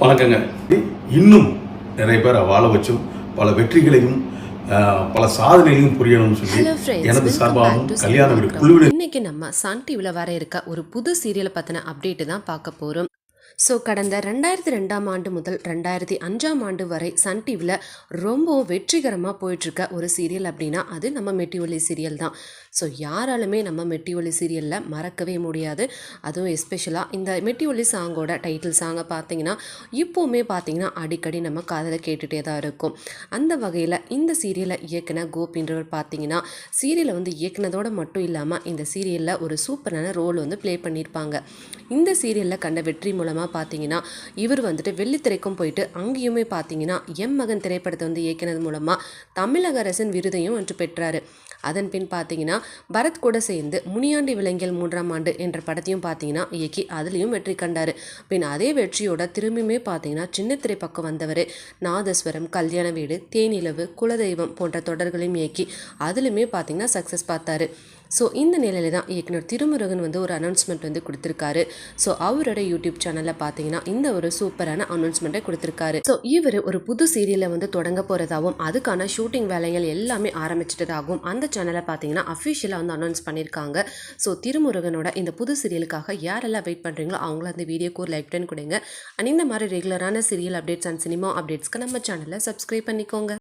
வணக்கங்க. இன்னும் நிறைய பேரை வாழ வச்சும் பல வெற்றிகளையும் ஆஹ், பல சாதனைகளையும் புரியணும்னு சொல்லி எனது சார்பாகவும் கல்யாண வீடு இன்னைக்கு நம்ம சன் டிவியில் வர இருக்க ஒரு புது சீரியலை பற்றின அப்டேட்டு தான் பார்க்க போகிறோம் ஸோ கடந்த ரெண்டாயிரத்தி ரெண்டாம் ஆண்டு முதல் ரெண்டாயிரத்தி அஞ்சாம் ஆண்டு வரை சன் டிவியில் ரொம்ப வெற்றிகரமாக போயிட்டுருக்க ஒரு சீரியல் அப்படின்னா அது நம்ம மெட்டிவலி சீரியல் தான். ஸோ யாராலுமே நம்ம மெட்டிவலி சீரியலில் மறக்கவே முடியாது. அதுவும் எஸ்பெஷலாக இந்த மெட்டிவலி சாங்கோட டைட்டில் சாங்கை பார்த்தீங்கன்னா இப்போவுமே பார்த்தீங்கன்னா அடிக்கடி நம்ம காதில் கேட்டுகிட்டே தான் இருக்கும். அந்த வகையில் இந்த சீரியலை இயக்குன கோபின்றவர் பார்த்தீங்கன்னா சீரியலை வந்து இயக்குனதோட மட்டும் இல்லாமல் இந்த சீரியலில் ஒரு சூப்பரான ரோல் வந்து ப்ளே பண்ணியிருப்பாங்க. இந்த சீரியலில் கண்ட வெற்றி மூலம் மூலமாக பார்த்தீங்கன்னா இவர் வந்துட்டு வெள்ளித்திரைக்கும் போயிட்டு அங்கேயுமே பார்த்தீங்கன்னா எம் மகன் திரைப்படத்தை வந்து இயக்கினது மூலமாக தமிழக அரசின் விருதையும் வந்து பெற்றார். அதன் பின் பார்த்தீங்கன்னா பரத் கூட சேர்ந்து முனியாண்டி விலங்கியல் மூன்றாம் ஆண்டு என்ற படத்தையும் பார்த்தீங்கன்னா இயக்கி அதுலேயும் வெற்றி கண்டார். பின் அதே வெற்றியோட திரும்பியுமே பார்த்தீங்கன்னா சின்னத்திரை பக்கம் வந்தவர் நாதஸ்வரம் கல்யாண வீடு தேனிலவு குலதெய்வம் போன்ற தொடர்களையும் இயக்கி அதுலேயுமே பார்த்தீங்கன்னா சக்ஸஸ் பார்த்தாரு. ஸோ இந்த நிலையில தான் இயக்குனர் திருமுருகன் வந்து ஒரு அனௌன்ஸ்மெண்ட் வந்து கொடுத்துருக்காரு. ஸோ அவரோட யூடியூப் சேனலில் பார்த்தீங்கன்னா இந்த ஒரு சூப்பரான அனௌன்ஸ்மெண்ட்டை கொடுத்துருக்காரு. ஸோ இவர் ஒரு புது சீரியலை வந்து தொடங்க போகிறதாகவும் அதுக்கான ஷூட்டிங் வேலைகள் எல்லாமே ஆரம்பிச்சிட்டதாகவும் அந்த சேனலை பார்த்தீங்கன்னா அஃபிஷியலாக வந்து அனௌன்ஸ் பண்ணியிருக்காங்க ஸோ திருமுருகனோட இந்த புது சீரியலுக்காக யாரெல்லாம் வெயிட் பண்ணுறீங்களோ அவங்கள அந்த வீடியோக்கு ஒரு லைக் டன் கொடுங்க. அண்ட் இந்த மாதிரி ரெகுலரான சீரியல் அப்டேட்ஸ் அண்ட் சினிமா அப்டேட்ஸ்க்கு நம்ம சேனலை சப்ஸ்கிரைப் பண்ணிக்கோங்க.